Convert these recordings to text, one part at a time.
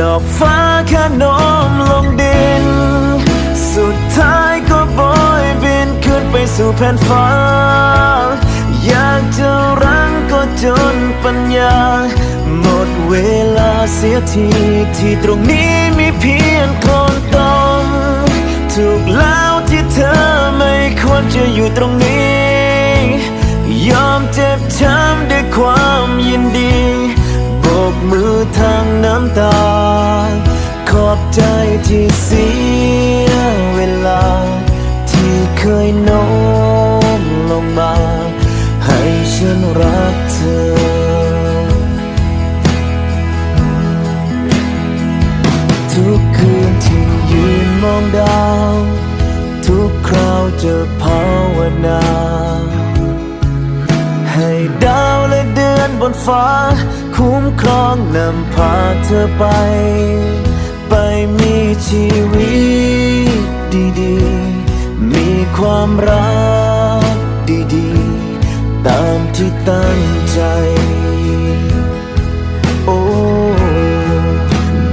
ดอกฟ้าแค่โน้มลงดิน สุดท้ายก็โบยบินขึ้นไปสู่แผ่นฟ้า อยากจะรั้งก็จนปัญญา หมดเวลาเสียทีที่ตรงนี้มีเพียงคนตมถูกแล้วที่เธอไม่ควรจะอยู่ตรงนี้ ยอมเจ็บช้ำด้วยความยินดี น้ำตา ขอบใจที่เสียเวลา ที่เคยโน้มลงมา ให้ฉันรักเธอ ไป ไปมีชีวิตดีๆ มีความรักดีๆ ตามที่ตั้งใจ โอ้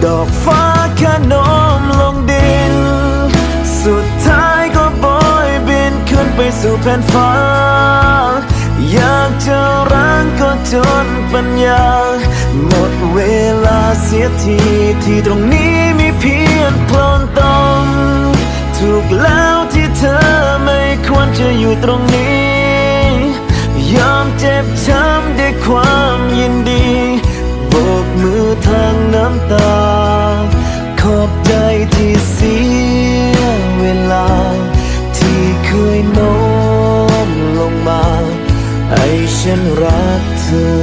ดอกฟ้าแค่โน้มลงดิน สุดท้ายก็โบยบินขึ้นไปสู่แผ่นฟ้า อยากจะร้งก็จนปัญญา หมดเวลาเสียทีที่ตรงนี้มีเพียงโคลนตมถูกแล้วที่เธอไม่ควรจะอยู่ตรงนี้ ยอมเจ็บช้ำด้วยความยินดีโบกมือทางน้ำตา ขอบใจที่เสียเวลา ที่เคยโน้มลงมาให้ฉันรักเธอ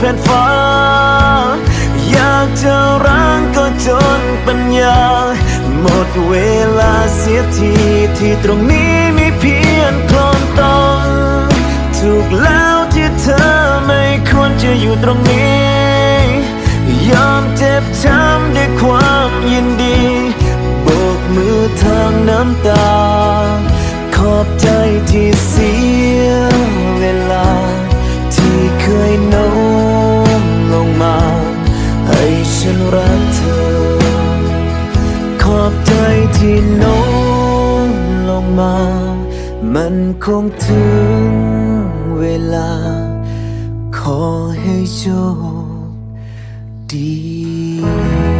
ไปสู่แผ่นฟ้า อยากจะร้งก็จนปัญญา หมดเวลาเสียทีที่ตรงนี้มีเพียงคลนตมถูกแล้วที่เธอไม่ควรจะอยู่ตรงนี้ ยอมเจ็บช้ำด้วยความยินดีโบกมือทางน้ำตา ขอบใจที่เสียเวลา ฉันรักเธอ ขอบใจที่โน้มลงมา มันคงถึงเวลา ขอให้โชคดี「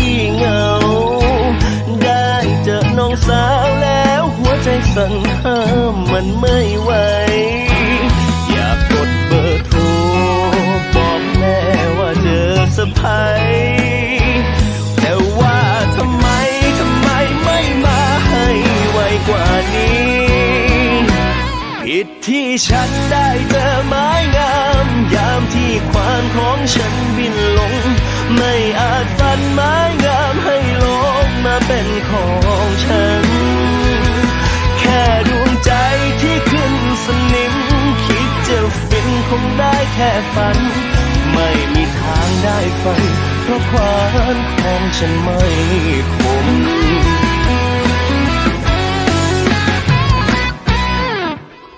ี สั่งห้ามมันไม่ไหว อยากกดเบอร์โทร บอกแม่ว่าเจอสะพายแต่ว่าทำไมทำไมไม่มาให้ไวกว่านี้ ผิดที่ฉันได้เจอไม้งาม ฝัน ไม่มีทางได้ฟังเพราะควานของฉันไม่คม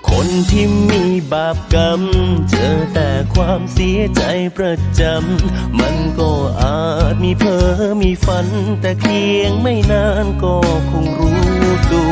คนที่มีบาปกรรม เจอแต่ความเสียใจประจำ มันก็อาจมีเพ้อมีฝัน แต่เพียงไม่นานก็คงรู้ตัว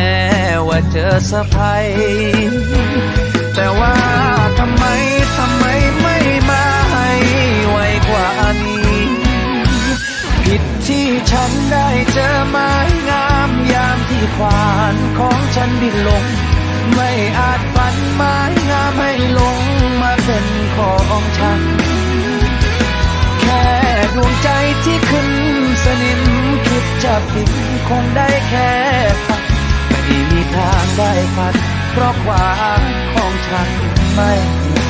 ม่ว่าเจอสะพายแต่ว่าทำไมทำไมไม่มาให้ไวกว่านี้ ผิดที่ฉันได้เจอไม้งามยามที่ควานของฉันบินลง ไม่อาจฝันไม้งามให้ลงมาเป็นของฉัน แค่ดวงใจที่ขึ้นสนิมคิดจะปิดคงได้แค่ ม่มีทางได้ฝันเพราะความของฉันไม่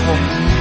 คง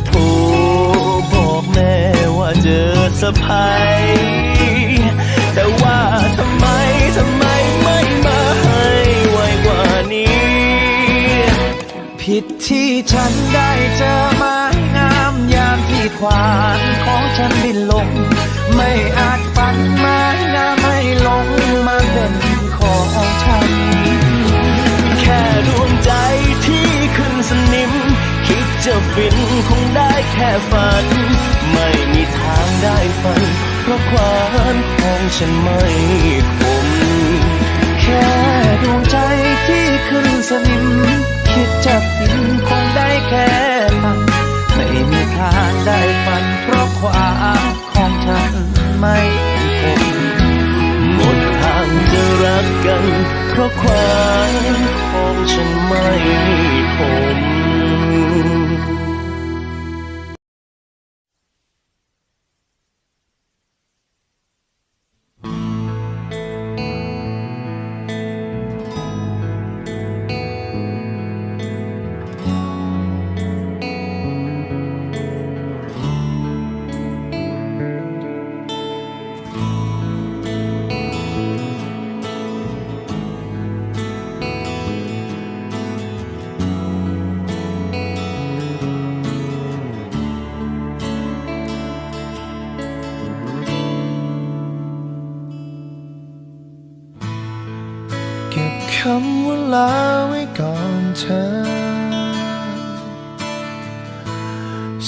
ร์โทรบอกแม่ว่าเจอสะพายแต่ว่าทำไมทำไมไม่มาให้ไวกว่านี้ ผิดที่ฉันได้เจอไม้งามยามที่ควานของฉันบินลง ไม่อาจฝันไม้งามไม่ลงมาเป็นของฉัน ฝัน ไม่มีทางได้ฝัน เพราะความของฉันไม่คม แค่ดวงใจที่ขึ้นสนิม คิดจะฟินคงได้แค่ฝันไม่มีทางได้ฝัน เพราะความของฉันไม่คงหมดทางจะรักกัน เพราะความของฉันไม่คม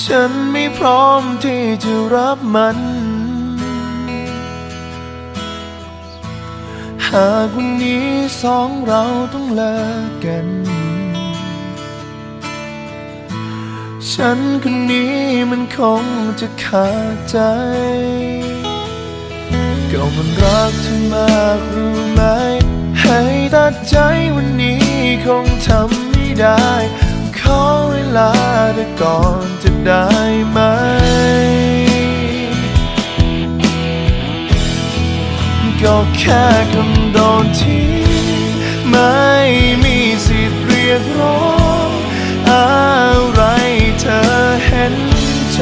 ฉันไม่พร้อมที่จะรับมัน หากวันนี้สองเราต้องเลิกกัน ฉันคนนี้มันคงจะขาดใจ ก็มันรักเธอมากรู้ไหม ให้ตัดใจวันนี้คงทำไม่ได้ ขอเวลาเธอก่อนจะได้ไหม ก็แค่คำโดนที่ไม่มีสิทธิ์เรียกร้องอะไรเธอเห็นใจ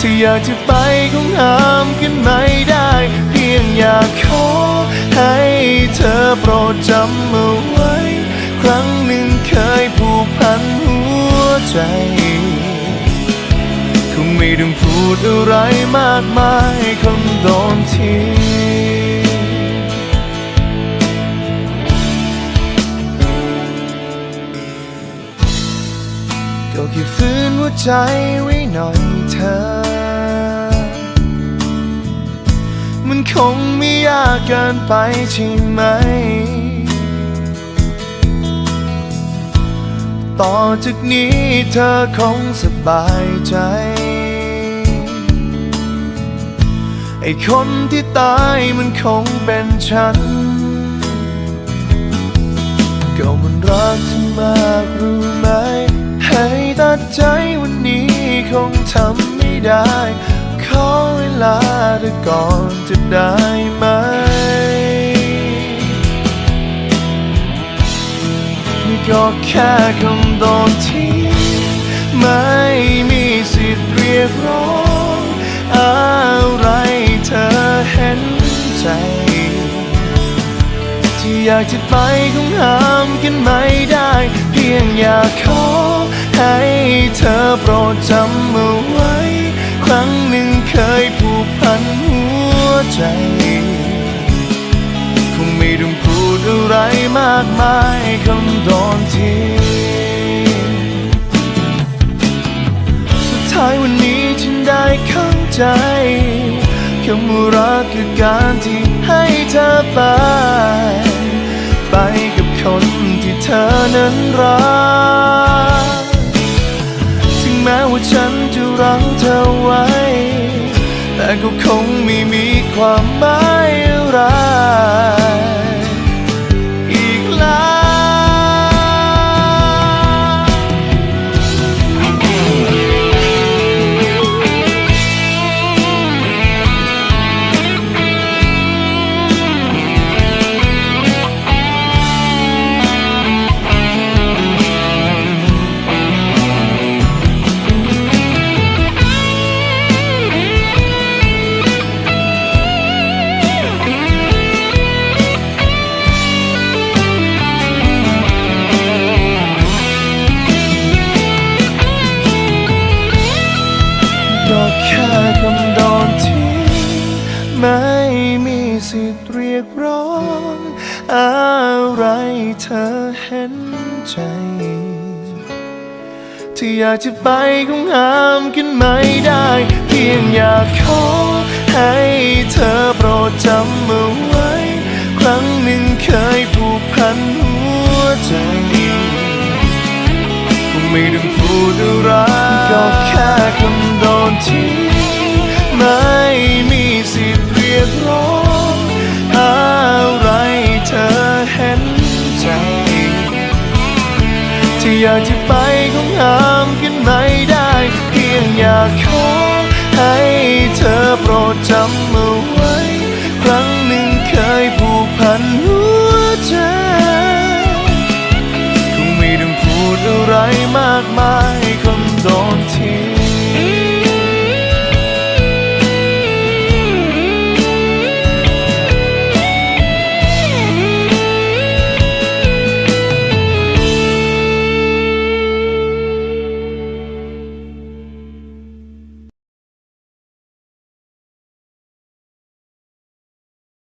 ที่อยากจะไปคงห้ามกันไม่ได้ เพียงอยากขอให้เธอโปรดจำเอาไว้ รั้งหนึ่งเคยผูกพันหัวใจ คงไม่ต้องพูดอะไรมากมายคำโดนทีก็แค่ฟื้นหัวใจไว้หน่อยเธอ มันคงไม่ยากเกินไปใช่ไหม ต่อจากนี้เธอคงสบายใจ ไอ้คนที่ตายมันคงเป็นฉัน ก็มันรักเธอมากรู้ไหม ให้ตัดใจวันนี้คงทำไม่ได้ ขอเวลาเธอก่อนจะได้ไหม ก็แค่คำโดนที่ไม่มีสิทธิ์เรียกร้องอะไรเธอเห็นใจ ที่อยากจะไปคงห้ามกันไม่ได้ เพียงอยากขอให้เธอโปรดจำเอาไว้ ครั้งหนึ่งเคยผูกพันหัวใจ อะไรมากมายคำโดนทีสุดท้ายวันนี้ฉันได้เข้าใจคำว่ารักคือการที่ให้เธอไป ไปกับคนที่เธอนั้นรัก ถึงแม้ว่าฉันจะรักเธอไว้ แต่ก็คงไม่มีความหมายอะไร อยากจะไปคงห้ามกันไม่ได้ เพียงอยากขอให้เธอโปรดจำเอาไว้ ครั้งหนึ่งเคยผูกพันหัวใจคงไม่ต้องพูดอะไรก็แค่คำโดนที่ไม่มีสิทธิ์เรียกร้องอะไรเธอเห็นใจที่อยากจะไปคงห้าม อยากขอให้เธอโปรดจำเอาไว้ ครั้งหนึ่งเคยผูกพันหัวใจ คงไม่ต้องพูดอะไรมากมาย